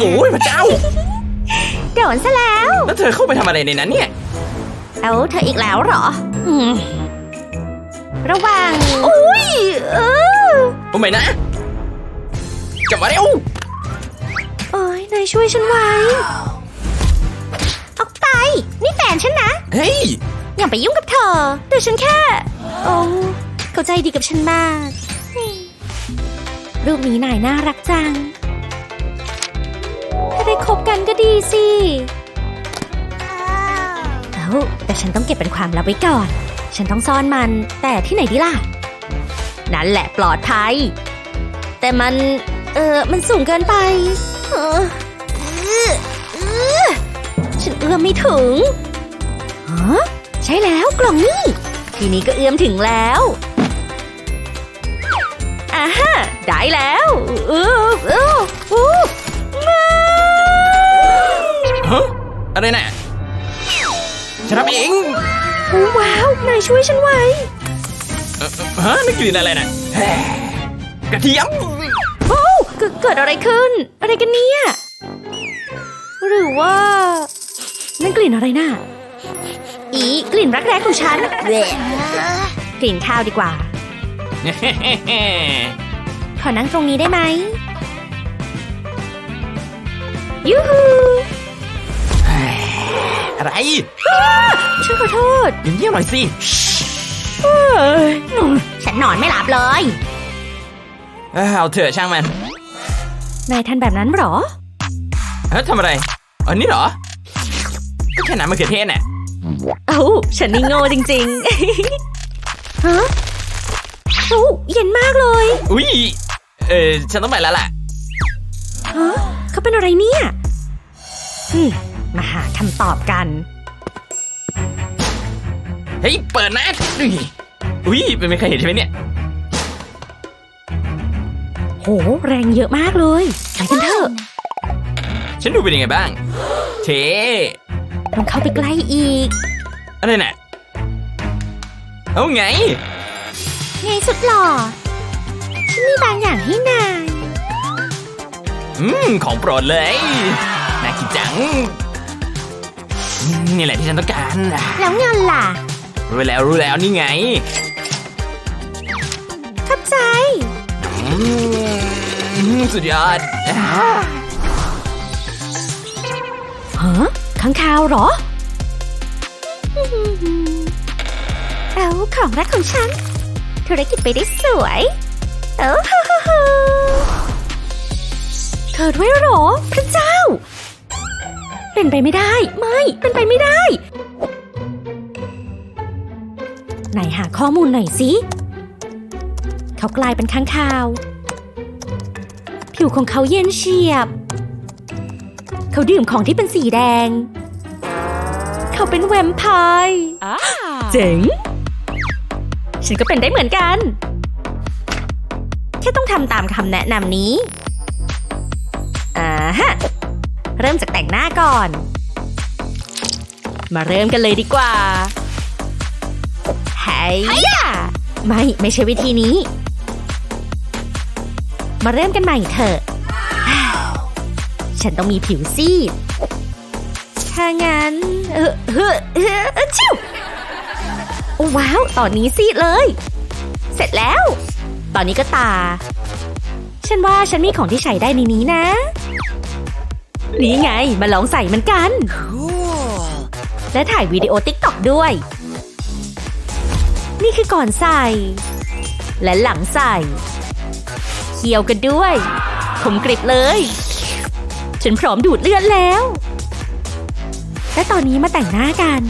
โอ้ยพระเจ้า โดนซะแล้ว แล้วเธอเข้าไปทำอะไรในนั้นเนี่ย เอาเธออีกแล้วเหรออืมระวังอุ้ยเออโอ้ไม่นะจับมาเร็วโอ้ยนายช่วยฉันไว้ ออกไป นี่แฟนฉันนะ เฮ้ย อย่าไปยุ่งกับเธอแต่ฉันแค่ โอ้เขาใจดีกับฉันมาก รูปนี้นายน่ารักจังถ้าได้ คบกันก็ดีสิ เอ้าแต่ฉันต้องเก็บเป็นความลับไว้ก่อน ฉันต้องซ่อนมันแต่ที่ไหนดีล่ะ นั่นแหละปลอดภัย แต่มัน เออมันสูงเกินไป เออเออฉันเอื้อมไม่ถึงฮะใช่แล้วกล่องนี่ ทีนี้ก็เอื้อมถึงแล้วอ่าฮะได้แล้วเออเออเอ อะไรน่ะฉันทำเองโอ้ว้าว นายช่วยฉันไว้ เอ่อเอ่อฮะนี่กลิ่นอะไรน่ะแฮ่กระเทียม โอ้เกิดเกิดอะไรขึ้น อะไรกันเนี่ย หรือว่า นั่นกลิ่นอะไรน่ะ อีกลิ่นรักแร้ของฉันแหวะกลิ่นข้าวดีกว่า ขอนั่งตรงนี้ได้ไหม ยูฮู อะไรฉันขอโทษเงียบๆหน่อยสิฉันนอนไม่หลับเลย เอ้ยเอาเถอะช่างมันนายทันแบบนั้นเหรอ เฮ้ยทำอะไรอันนี้เหรอก็แค่น้ำมะเขือเทศน่ะเอ้าฉันนี่โง่จริงๆ ฮะเอ้าเย็นมากเลย อุ้ยเออฉันต้องไปแล้วล่ะฮะเขาเป็นอะไรเนี่ยอืม มาหาคำตอบกัน เฮ้ย เปิดนะ อุ้ยอุ้ยเป็นไม่เคยเห็นใช่ไหมเนี่ย โห แรงเยอะมากเลยไปกันเถอะฉันดูเป็นยังไงบ้าง เทต้องเข้าไปใกล้อีก อะไรน่ะ เอาไง ไงสุดหล่อฉันมีบางอย่างให้นาย อืม ของโปรดเลย น่ากินจังอืม นี่แหละที่ฉันต้องการแล้วเงินล่ะ รู้แล้วรู้แล้วนี่ไงขับใจอืมสุดยอดอ่าฮะข้างคาวเหรอ เอาของรักของฉัน ธุรกิจไปได้สวยเอ้าฮ่าฮ่าฮ่าเธอด้วยเหรอ พระเจ้า เป็นไปไม่ได้ ไม่ เป็นไปไม่ได้ ไหนหาข้อมูลหน่อยสิเขากลายเป็นข้างคาว ผิวของเขาเย็นเฉียบ เขาดื่มของที่เป็นสีแดง เขาเป็นแวมไพร์เจ๋ง ฉันก็เป็นได้เหมือนกัน แค่ต้องทำตามคำแนะนำนี้อ่าฮะ เริ่มจากแต่งหน้าก่อน มาเริ่มกันเลยดีกว่าไฮยะไม่ ไม่ใช่วิธีนี้ มาเริ่มกันใหม่เถอะ ฉันต้องมีผิวซีด ถ้างั้น เออเออเออชิวโอ้ว้าว ตอนนี้ซีดเลย เสร็จแล้ว ตอนนี้ก็ตา ฉันว่าฉันมีของที่ใช้ได้ในนี้นะ นี่ไงมาลองใส่มันกัน และถ่ายวิดีโอติ๊กต็อกด้วย นี่คือก่อนใส่ และหลังใส่ เคี่ยวกันด้วยขมกริบเลย ฉันพร้อมดูดเลือดแล้ว และตอนนี้มาแต่งหน้ากัน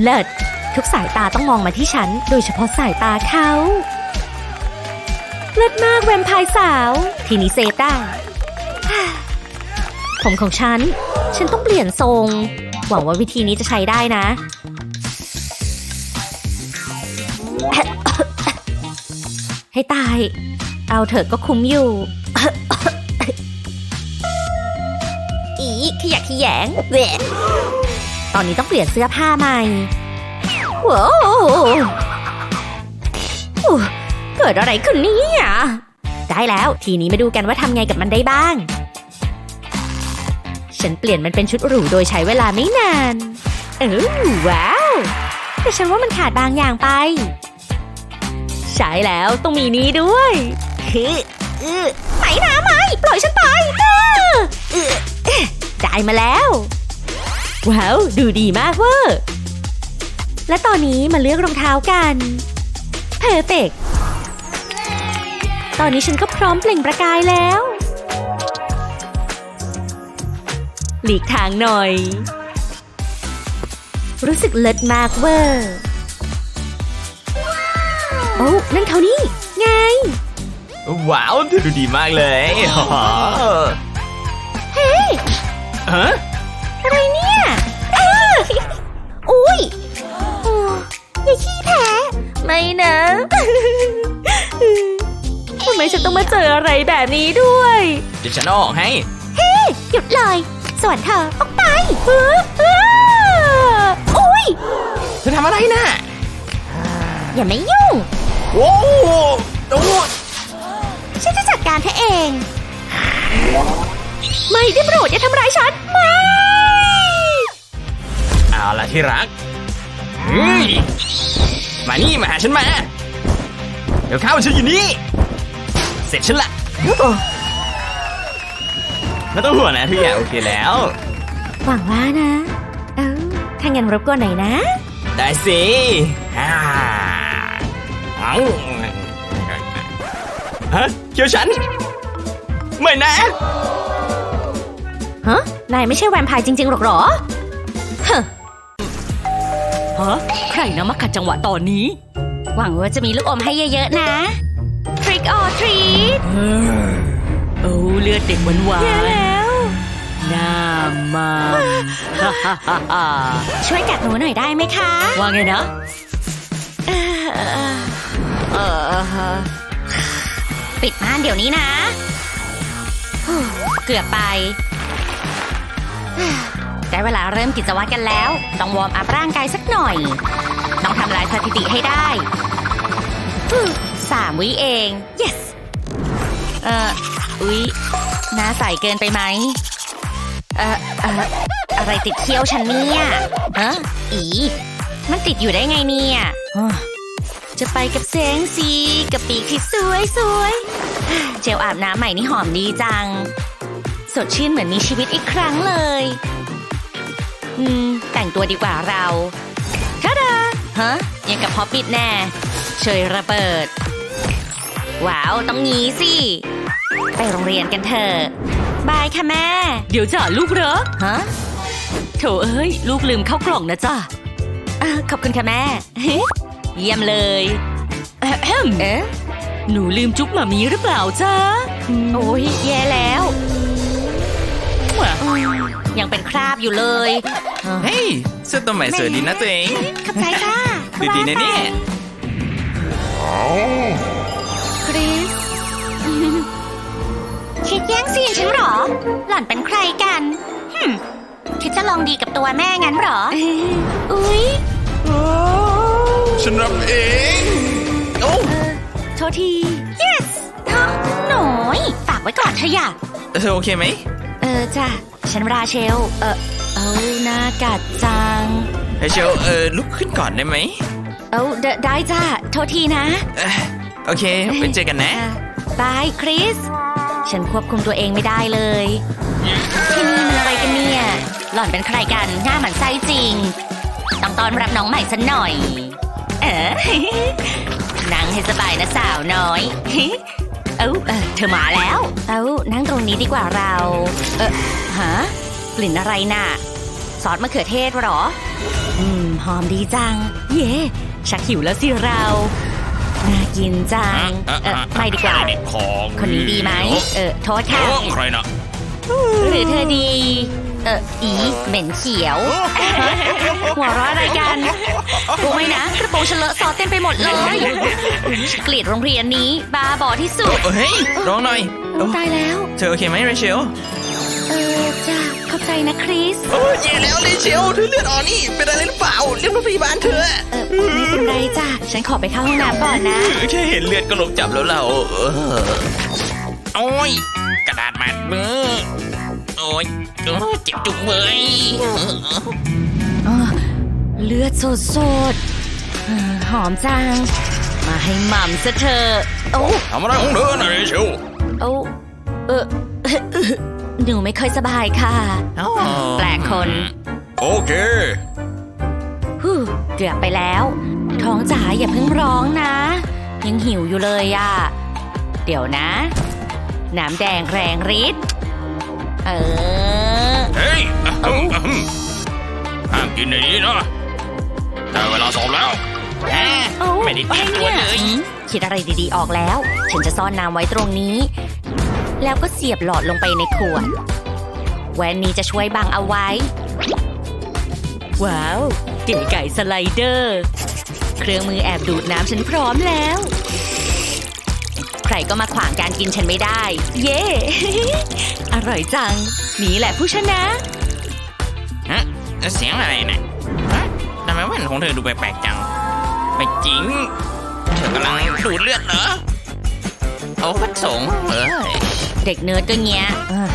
เลิศทุกสายตาต้องมองมาที่ฉัน โดยเฉพาะสายตาเขาเลิศมากแวมไพร์สาว ทีนี้เซฟได้ ผมของฉัน ฉันต้องเปลี่ยนทรง หวังว่าวิธีนี้จะใช้ได้นะ ให้ตาย เอาเถอะก็คุ้มอยู่ อีขยะขยงเวตอนนี้ต้องเปลี่ยนเสื้อผ้าใหม่ว้าวโอ้เกิดอะไรขึ้นเนี่ยไดได้แล้วทีนี้มาดูกันว่าทำไงกับมันได้บ้าง ฉันเปลี่ยนมันเป็นชุดหรูโดยใช้เวลาไม่นาน เออว้าว แต่ฉันว่ามันขาดบางอย่างไป ใช่แล้วต้องมีนี้ด้วยฮึไหนนะไม่ปล่อยฉันไปเออเออเอ๊ะได้มาแล้ว ว้าว ดูดีมากเวอร์และตอนนี้มาเลือกรองเท้ากันเพอร์เฟกตอนนี้ฉันก็พร้อมเปล่งประกายแล้ว หลีกทางหน่อย รู้สึกเลิศมากเวอร์โอ้นั่นเขานี่ ไง ว้าวเธอดูดีมากเลยเฮ้ยฮะอะไรเนี่ยอ้าอุ้ยโอ้อย่าขี้แพ้ไม่นะทำไมฉันต้องมาเจออะไรแบบนี้ด้วย เดี๋ยวฉันเอาออกให้หยุดเลย ส่วนเธอออกไปเออเอออุ้ยเธอทำอะไรน่ะอย่าไม่ยุ่งโอ้โหโอ้โหฉันจะจัดการเธอเอง ไม่ได้โปรดอย่าทำร้ายฉัน ไม่ เอาล่ะที่รักเฮ้ยมานี่มาหาฉันมา เดี๋ยวข้าวฉันอยู่นี่ เสร็จฉันละ ไม่ต้องห่วงนะทุกอย่างโอเคแล้ว หวังว่านะ เออถ้างั้นรบกวนหน่อยนะ ได้สิอ่าเอาฮะเกี่ยวฉัน ไม่นะ ฮะ นายไม่ใช่แวมไพร์จริงๆหรอกเหรอฮะฮะใครนะมาขัดจังหวะตอนนี้ หวังว่าจะมีลูกอมให้เยอะๆนะ Trick or treat โอ้เลือดเด็กหวานหวาแย่นแล้วหน้ามาฮ่าฮ่าฮ่าฮ่าช่วยกัดหนูหน่อยได้ไหมคะ ว่าไงนะเออเออปิดม่านเดี๋ยวนี้นะ เกือบไป ได้เวลาเริ่มกิจวัตรกันแล้ว ต้องวอร์มอัพร่างกายสักหน่อย ต้องทำลายสถิติให้ได้สามวิเอง yes เอ่อ อุ๊ยหน้าใสเกินไปไหมเอ่อเอ่ออะไรติดเขี้ยวฉันเนี่ยฮะอี มันติดอยู่ได้ไงเนี่ยจะไปกับแสงสีกับปีกที่สวยสวยเจลอาบน้ำใหม่นี่หอมดีจัง สดชื่นเหมือนมีชีวิตอีกครั้งเลย อืม แต่งตัวดีกว่าเราทาดาฮะยังกับพอปิดแน่ เชยระเบิด ว้าว ต้องงี้สิ ไปโรงเรียนกันเถอะบายค่ะแม่ เดี๋ยวจ้ะลูกเหรอฮะโถเอ้ย ลูกลืมเข้ากล่องนะจ้ะอะขอบคุณค่ะแม่ เยี่ยมเลยแอะแฮมเอ๊ะหนูลืมจุ๊บหมามีหรือเปล่าจ้าโอ้ยแย่แล้ว ยังเป็นคราบอยู่เลย เฮ้ยเสื้อตัวใหม่สวยดีนะตัวเอง ขอบใจค่ะดูดีนะเนี่ย ล่อนเป็นใครกันหึมคิดจะลองดีกับตัวแม่งั้นเหรอ อุ๊ย ฉันรับเองโอ้ โทษที yes ฮะหน่อยฝากไว้ก่อนเถอะอย่า เธอโอเคไหม เออจ้ะ ฉันราเชล เออเอาหน้ากัดจัง เฮ้ยเชลเออลุกขึ้นก่อนได้ไหมเอาเดได้จ้ะ โทษทีนะเอ่อโอเค ไปเจอกันนะอะบายคริส ฉันควบคุมตัวเองไม่ได้เลย ที่นี่มันอะไรกันเนี่ย หล่อนเป็นใครกันหน้าหมันไส้จริง ต้องต้อนรับน้องใหม่สันหน่อย เออนั่งให้สบายนะสาวน้อย เอ้าเออเธอมาแล้ว เอ้านั่งตรงนี้ดีกว่าเรา เออฮะกลิ่นอะไรน่ะ ซอสมะเขือเทศเหรอ อืม หอมดีจัง เย่ชักหิวแล้วสิเรา น่ากินจัง เออไม่ดีกว่าของคนนี้ดีไหม เออ โทษค่ะใครนะ หรือเธอดี เอออีเหม็นเขียว หัวเราะอะไรกันโอ้ไม่นะกระโปรงฉันเลอะซอสเต็มไปหมดเลยฉันเกลียดโรงเรียนนี้ บาบอที่สุดเฮ้ยร้องหน่อยโอ้ตายแล้ว เธอโอเคไหมเรเชลเออจ้าเข้าใจนะคริสโอ้ยแย่แล้วเรเชลเธอเลือดออกนี่เป็นอะไรหรือเปล่าเรียกรถพยาบาลเธอเออไม่เป็นไรจ้าฉันขอไปเข้าห้องน้ำก่อนนะแค่เห็นเลือดก็หลบจับแล้วเราเออ โอ้ย กระดาษมัดมือโอ้ยเออเจ็บจุกเบยอ้อเลือดสดสดๆเออหอมจัง มาให้หม่ำซะเถอะโอ้ ทำอะไรของเธอนะเรเชลโอ้เออ หนูไม่ค่อยสบายค่ะ แปลกคนโอเค ฮู้เกือบไปแล้ว ท้องจ๋าอย่าเพิ่งร้องนะ ยังหิวอยู่เลยอะเดี๋ยวนะ น้ำแดงแรงฤทธิ์เออ เฮ้ยอะฮึมอะฮึมห้ามกินในนี้นะแต่เวลาสอบแล้วแหมเอ้าไม่ได้เตรียมตัวเลย อืมคิดอะไรดีๆออกแล้ว ฉันจะซ่อนน้ำไว้ตรงนี้ แล้วก็เสียบหลอดลงไปในขวด แว่นนี้จะช่วยบังเอาไว้ ว้าว เก๋ไก่สไลเดอร์ เครื่องมือแอบดูดน้ำฉันพร้อมแล้ว ใครก็มาขวางการกินฉันไม่ได้ เย้ อร่อยจัง นี่แหละผู้ชนะฮะเสียงอะไรนะฮะทำไมแว่นของเธอดูแปลกๆจัง ไม่จริง เธอกำลังดูดเลือดเหรอโอ้พระสงฆ์เอ้ยเด็กเนิร์ดก็เงี้ยเออ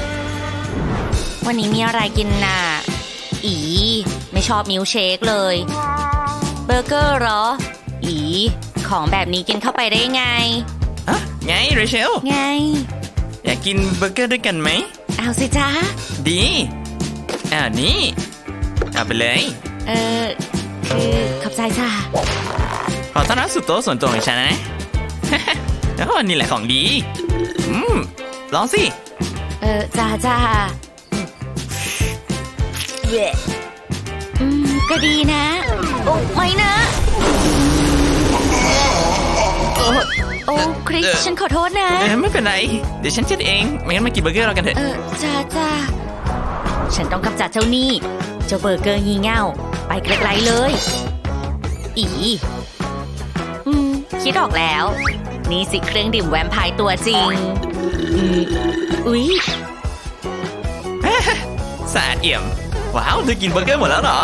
วันนี้มีอะไรกินน่ะ อี ไม่ชอบมิลค์เชคเลย เบอร์เกอร์เหรอ อี ของแบบนี้กินเข้าไปได้ไงฮะ ไงเรเชล ไง อยากกินเบอร์เกอร์ด้วยกันไหม เอาสิจ้าดีอ่านี่ เอาไปเลย เออคือขอบใจจ้าขอต้อนรับสู่โต๊ะส่วนตัวของฉันนะ โอ้นี่แหละของดี อืม ลองสิ เออจ้าจ้าเย่อืม ก็ดีนะ โอ้ไม่นะ โอ้โอ้คริสเอ่อฉันขอโทษนะ เออไม่เป็นไร เดี๋ยวฉันเช็ดเอง ไม่งั้นมากินเบอร์เกอร์เรากันเถอะ เออจ้าจ้าฉันต้องกำจัดเจ้าหนี้เจ้าเบอร์เกอร์งี่เง่า ไปไกลๆเลย อีอืมคิดออกแล้ว นี่สิเครื่องดื่มแวมไพร์ตัวจริงอืมอุ๊ยสะอาดเอี่ยม ว้าวเธอกินเบอร์เกอร์หมดแล้วเหรอ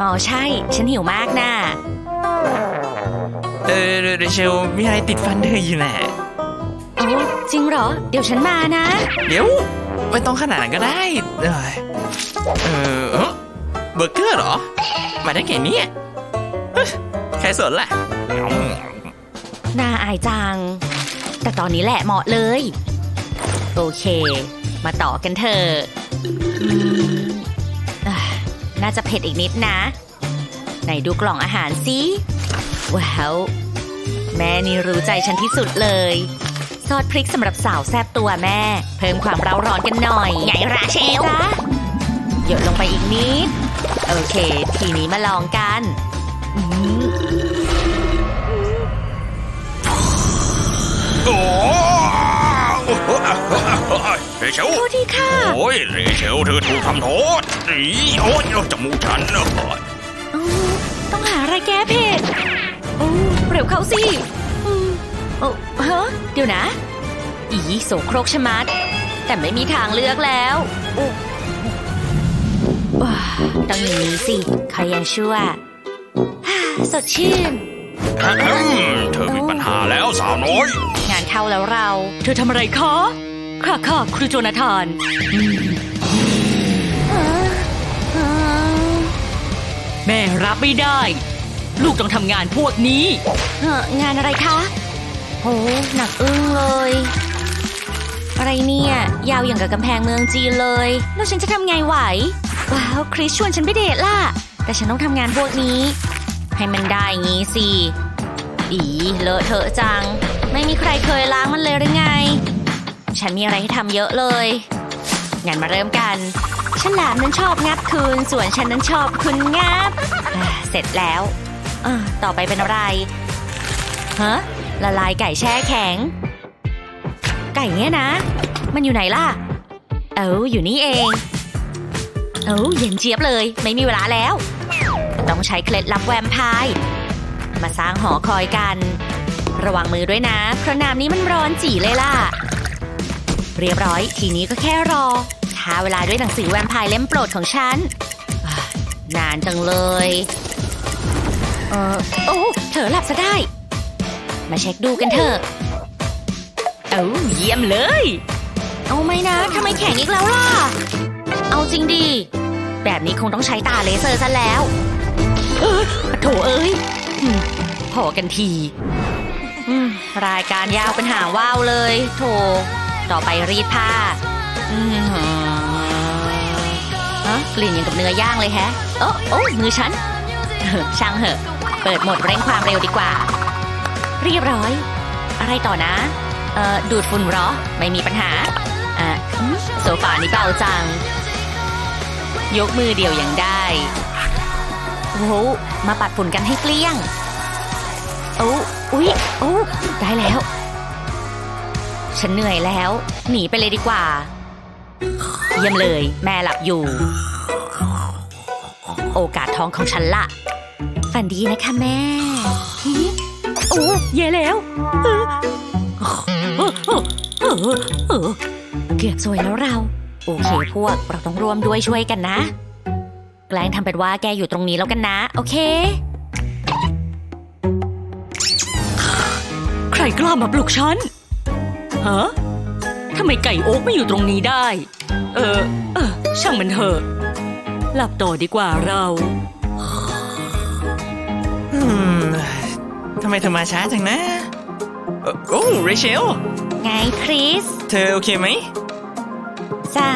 อ๋อใช่ ฉันหิวมากน่ะ เออเรเชลมีอะไรติดฟันเธออยู่แหละโอ้จริงเหรอ เดี๋ยวฉันมานะ เดี๋ยว ไม่ต้องขนาดนั้นก็ได้ เออเออเบอร์เกอร์เหรอ มาได้แค่นี้ใครสนล่ะ น่าอายจัง แต่ตอนนี้แหละเหมาะเลย โอเค มาต่อกันเถอะอืมอะน่าจะเผ็ดอีกนิดนะ ไหนดูกล่องอาหารสิ ว้าวแม่นี่รู้ใจฉันที่สุดเลย ซอสพริกสำหรับสาวแซบตัวแม่ เพิ่มความเร้าร้อนกันหน่อยไงราเชลจ้าหยดลงไปอีกนิด โอเค ทีนี้มาลองกันอืมโอ้เรเชลโทษทีค่ะ โอ้ยเรเชลเธอถูกทำโทษอีโอ้ยเราจมูกฉันเนอะอืมต้องหาอะไรแก้เผ็ด โอ้เร็วเข้าสิอืมโอ้ฮะเดี๋ยวนะ อีโสโครกชะมัด แต่ไม่มีทางเลือกแล้วอุ๊ว้าต้องอย่างนี้สิใครยังชั่วฮ่าสดชื่น อะแฮมเธอมีปัญหาแล้วสาวน้อย งานเข้าแล้วเรา เธอทำอะไรคะ ค่ะค่ะครูโจนาธานอืมอ่าแม่รับไม่ได้ ลูกต้องทำงานพวกนี้ เอ่องานอะไรคะโหหนักอึ้งเลย อะไรเนี่ย ยาวอย่างกับกำแพงเมืองจีนเลย แล้วฉันจะทำไงไหว ว้าวคริสชวนฉันไปเดทล่ะ แต่ฉันต้องทำงานพวกนี้ ให้มันได้งี้สิ อีเลอะเทอะจัง ไม่มีใครเคยล้างมันเลยหรือไง ฉันมีอะไรให้ทำเยอะเลย งั้นมาเริ่มกัน ฉลามนั้นชอบงับคืน ส่วนฉันนั้นชอบคุณงับอ่าเสร็จแล้ว อต่อไปเป็นอะไรฮะละลายไก่แช่แข็ง ไก่เนี่ยนะ มันอยู่ไหนล่ะ เอ้อยู่นี่เอง เอ้าเย็นเจี๊ยบเลย ไม่มีเวลาแล้ว ต้องใช้เคล็ดลับแวมพร์มาสร้างหอคอยกัน ระวังมือด้วยนะ เพราะน้ำนี้มันร้อนจีเลยล่ะ เรียบร้อย ทีนี้ก็แค่รอท้าเวลาด้วยหนังสือแวมพร์เล่มโปรดของฉันนานจังเลย เออโอ้เธอหลับซะได้ มาเช็คดูกันเถอะโอเอาเยี่ยมเลย เอาไหมนะทำไมแข็งอีกแล้วล่ะ เอาจริงดี แบบนี้คงต้องใช้ตาเลเซอร์ซะแล้วเออโถเอ้ยอืมพอกันทีอืมรายการยาวเป็นหางว่าวเลย โถ ต่อไปรีดผ้าอืมฮะกลิ่นอย่างกับเนื้อย่างเลยแฮะ โอ้โอ้มือฉันเออช่างเหอะเปิดโหมดเร่งความเร็วดีกว่า เรียบร้อย อะไรต่อนะ เอ่อ ดูดฝุ่นหรอ ไม่มีปัญหาอะโซฟานี่เบาจัง ยกมือเดียวยังได้โอ้โหมาปัดฝุ่นกันให้เกลี้ยง โอ้อุ๊ย โอ้ ได้แล้ว ฉันเหนื่อยแล้ว หนีไปเลยดีกว่า เยี่ยมเลย แม่หลับอยู่ โอกาสท้องของฉันละ ฝันดีนะคะแม่หิโอ้เย่แล้วเออเออเออเออเออเกือบสวยแล้วเรา โอเคพวก เราต้องร่วมด้วยช่วยกันนะ แกล้งทำเป็นว่าแกอยู่ตรงนี้แล้วกันนะ โอเค ใครกล้ามาปลุกฉันฮะทำไมไก่โอ๊กไม่อยู่ตรงนี้ได้ เออ เออ ช่างมันเถอะ หลับต่อดีกว่าเราอื มทำไมเธอมาช้าจังนะเอ่อโอ้เรเชล ไงคริส เธอโอเคไหมจ้า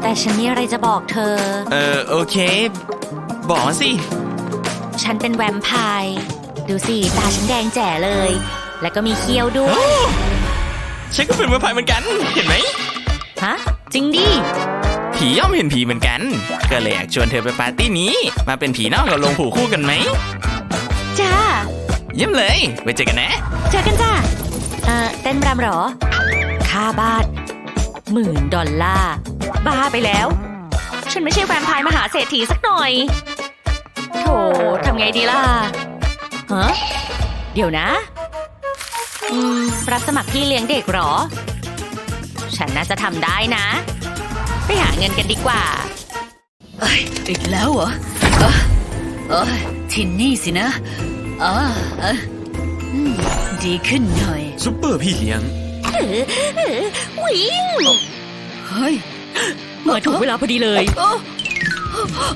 แต่ฉันมีอะไรจะบอกเธอ เออโอเค บอกมาสิ ฉันเป็นแวมไพร์ ดูสิ ตาฉันแดงแจ๋เลย แล้วก็มีเขี้ยวด้วย ฉันก็เป็นแวมไพร์เหมือนกัน เห็นไหม ฮะ จริงดิ ผีย่อมเห็นผีเหมือนกัน ก็เลยอยากชวนเธอไปปาร์ตี้นี้ มาเป็นผีนอกกับลงผูคู่กันไหม จ้าเยี่ยมเลย ไว้เจอกันนะ เจอกันจ้าเอ่อเต้นรำเหรอ ค่าบาทหมื่นดอลลาร์ บ้าไปแล้ว ฉันไม่ใช่แวมไพร์มหาเศรษฐีสักหน่อย โถทำไงดีล่ะฮะเดี๋ยวนะ อืม รับสมัครพี่เลี้ยงเด็กเหรอ ฉันน่าจะทำได้นะ ไปหาเงินกันดีกว่า เอ้ยอีกแล้วเหรอเอ้ยเอ้ยที่นี่สินะ อ่าเอ้ยอืมดีขึ้นหน่อย ซุปเปอร์พี่เลี้ยง วิ่งเฮ้ย มาถูกเวลาพอดีเลย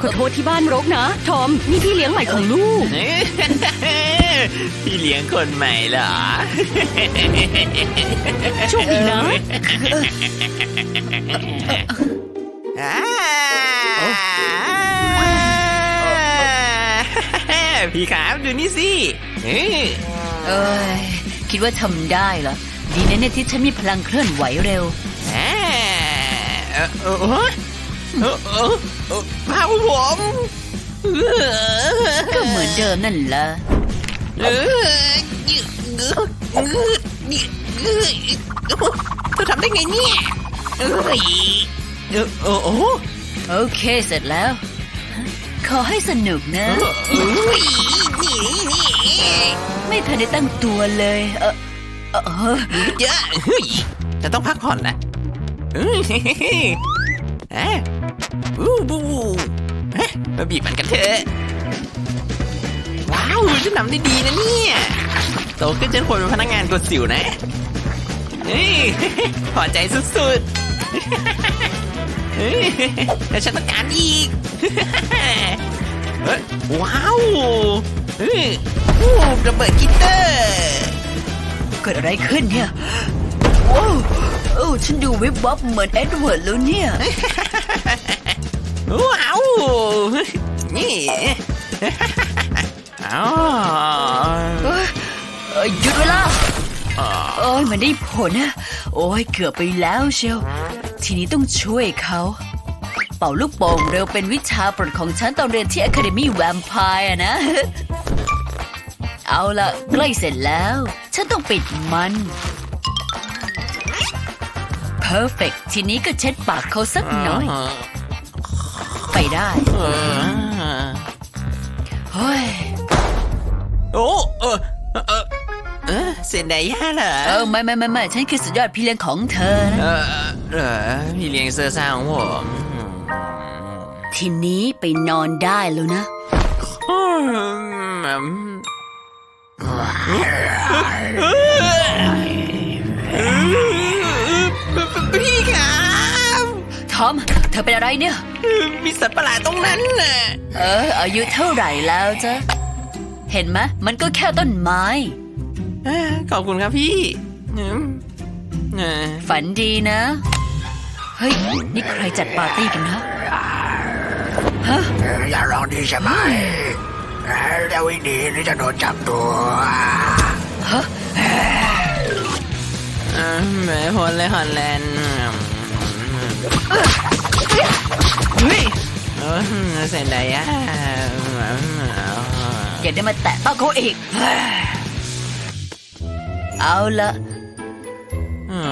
ขอโทษที่บ้านรกนะ ทอม นี่พี่เลี้ยงใหม่ของลูก พี่เลี้ยงคนใหม่เหรอ โชคดีนะ พี่ครับดูนี่สิเอ้ยเอ้ยคิดว่าทำได้เหรอ ดีนะเนี่ยที่ฉันมีพลังเคลื่อนไหวเร็วอ่าเออเออเออเออเออเออพาผมเออก็เหมือนเดิมนั่นแหละเออเธอทำได้ไงเนี่ยเอ้ยเออเออโอ้โอเคเสร็จแล้ว ขอให้สนุกนะเอ้ยนี่นี่ไม่ทันได้ตั้งตัวเลย เออเออเออเยอะเฮ้ยจะต้องพักผ่อนละเอ้ยเอ๊ะอู้บูเอ๊ะมาบีบมันกันเถอะว้าวฉันทำได้ดีนะเนี่ยโตขึ้นฉันควรเป็นพนักงานกดสิวนะเฮ้ยพอใจสุดๆเฮ้ยแต่ฉันต้องการอีก เฮ้ยว้าวเฮ้ยอู้ระเบิดกิตเตอร์เกิดอะไรขึ้นเนี่ยว้าวโอ้ฉันดูวิบวับเหมือนเอ็ดเวิร์ดแล้วเนี่ยว้าวนี่อ๋อเอ้ยเอ้ยหยุดเวลาโอ้ยมันได้ผลนะโอ้ยเกือบไปแล้วเชียวทีนี้ต้องช่วยเขา เป่าลูกโป่งเร็วเป็นวิชาโปรดของฉันตอนเรียนที่ Academy Vampire อะนะ เอาละใกล้เสร็จแล้ว ฉันต้องปิดมัน Perfect ทีนี้ก็เช็ดปากเขาสักหน่อย ไปได้เฮ้ยโอ้เออเออเออเซนไดย่าเหรอเออไม่ไม่ไม่ไม่ฉันคือสุดยอดพี่เลี้ยงของเธอนะเออเออพี่เลี้ยงเสื้อซ่าของผม ทีนี้ไปนอนได้แล้วนะอืมพี่ครับทอม เธอเป็นอะไรเนี่ย มีสัตว์ประหลาดตรงนั้นน่ะ เออ อายุเท่าไหร่แล้วจ๊ะ เห็นไหมมันก็แค่ต้นไม้เอ้อขอบคุณครับพี่อืมเออฝันดีนะ เฮ้ย นี่ใครจัดปาร์ตี้กันนะ อย่าร้องดีใช่ไหมจะวิ่งหนีหรือจะโดนจับตัวเออแหม่พลเลยฮอลแลนด์เฮ้ยเออเซนไดอะอย่าได้มาแตะต้องเขาอีก เอาละเออ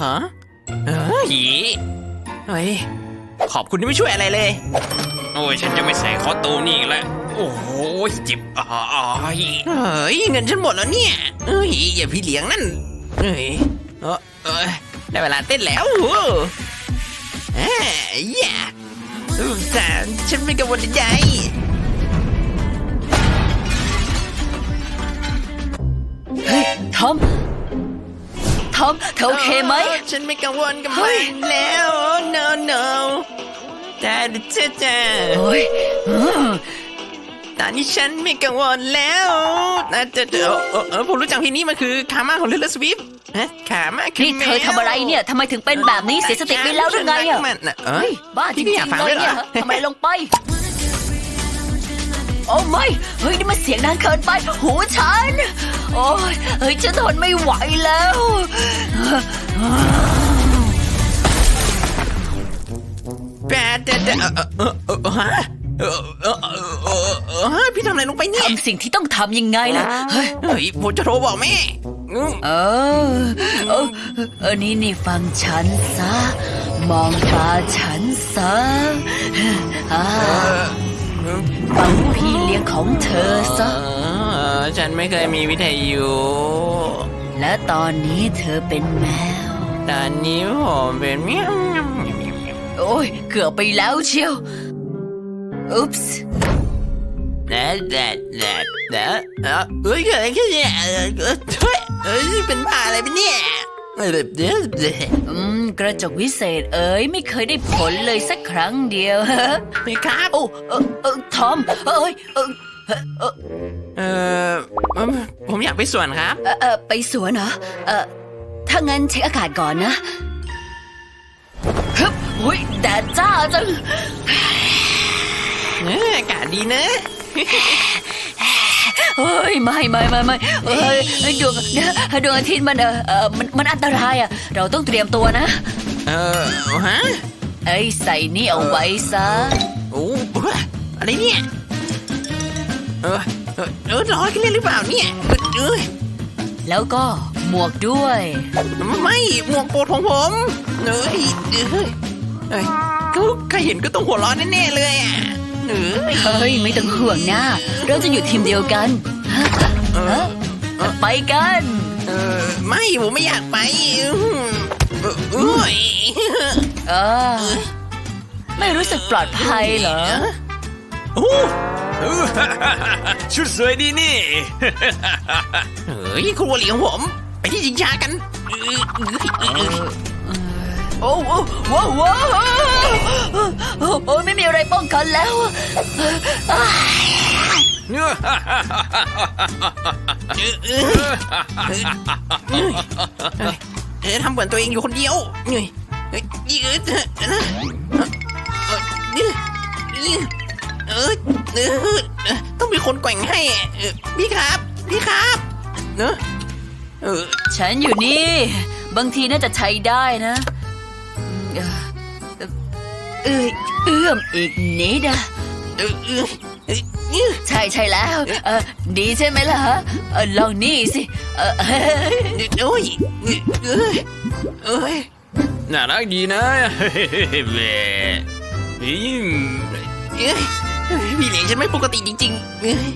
ฮะเออผีเฮ้ย ขอบคุณที่ไม่ช่วยอะไรเลย โอ้ยฉันจะไม่ใส่คอตูมนี่อีกแล้วโอ้โหจิบอ๋อยเฮ้ยเงินฉันหมดแล้วเนี่ยเฮ้ยอย่าพี่เลี้ยงนั่นเฮ้ยเออเออได้เวลาเต้นแล้วโอ้เอ้ยอย่าอืมแต่ฉันไม่กังวลใจเฮ้ยทอม ทอม เธอโอเคไหม ฉันไม่กังวลกับเฮ้มัยนแล้ว no no แต่เจ้าจ้าโอ้ยอืมตอนนี้ฉันไม่กังวลแล้วนะเจะเออเออเออผมรู้จักเพลงนี้มันคือคาม่าของลิลเลสวิฟฮะคาม่าคือนี่เธอทำอะไรเนี่ยทำไมถึงเป็นแบบนี้เสียสติไปแล้วหรือไงฉันรัอะกมันน่ะเอ้ยบ้าจริพี่งอยากฟังๆเลด้วยยเหรเนี่อยทำไมลงไป โอ้ไม่ เฮ้ยนี่มันเสียงดังเกินไป หูฉัน โอ้ยเฮ้ยฉันทนไม่ไหวแล้ว แปดเดเออเออเออเออฮะเออเออเออเออเออฮะพี่ทำอะไรลงไปเนี่ย ทำสิ่งที่ต้องทำยังไงล่ะ เฮ้ย เฮ้ยผมจะโทรบอกแม่อืมเออเออเออนี่นี่ฟังฉันซะ มองตาฉันซะอ่า ฟังพี่เลี้ยงของเธอซะเออฉันไม่เคยมีวิทยุ และตอนนี้เธอเป็นแมว ตอนนี้ผมเป็นเมียวโอ้ย เกือบไปแล้วเชียว อุ๊ปส์แดดแดดแดดแดดเออเอ้ยเกิดอะไรขึ้นเนี่ยเออเออช่วยเอ้ยเป็นบ้าอะไรไปเนี่ยเออเดี๋ยวเดี๋ยวอืมกระจกวิเศษเอ๋ยไม่เคยได้ผลเลยสักครั้งเดียวไปครับโอ้เออเออทอมเอ้ยเออเออเออเออผมอยากไปสวนครับเออเออไปสวนเหรอเออถ้างั้นเช็คอากาศก่อนนะฮึบอุ้ยแดดจ้าจังเอออากาศดีนะ เฮ้ยไม่ไม่ไม่ไม่เฮ้ยเฮ้ยดวงดวงอาทิตย์มันเออเออมันมันอันตรายอะ เราต้องเตรียมตัวนะ เออฮะเอ้ยใส่นี่เอาไว้ซะโอ้อะไรเนี่ยเออเออเออร้อนกันเลยหรือเปล่าเนี่ยเออเออแล้วก็หมวกด้วย ไม่หมวกโปรดของผมเอ้ยเอ้ยเอ้ยเขาใครเห็นก็ต้องหัวเร้อนแน่ๆเลยอะ เอ้ยเฮ้ยไม่ต้องห่วงนะเราจะอยู่ทีมเดียวกันฮะฮะไปกันเออไม่ผมไม่อยากไปอืมเออเอ้ยเออไม่รู้สึกปลอดภัยเหรอโอ้ชุดสวยดีนี่ เฮ้ยครัวเหลียงผม ไปที่จิงชากัน โอ้โหว้าวว้าวโอ้ยไม่มีอะไรป้องกันแล้วเอ้ยเอ้ยเอ้ยเอ้ยเอ้ยทำเหมือนตัวเองอยู่คนเดียวเอ้ยเอ้ยยืดเออเออเอ้อเออเออต้องมีคนแกว่งให้พี่ครับ พี่ครับเนอะเออฉันอยู่นี่ บางทีน่าจะใช้ได้นะ เออเอ้ยเอื้อมอีกนิดอะเออเออเออเออใช่ใช่แล้วเออดีใช่ไหมล่ะเออลองนี่สิเออโอ้ยเอ้ยเอ้ยน่ารักดีนะ แหมอืมเอ้ยพี่เหลียงฉันไม่ปกติจริงๆเอ้ย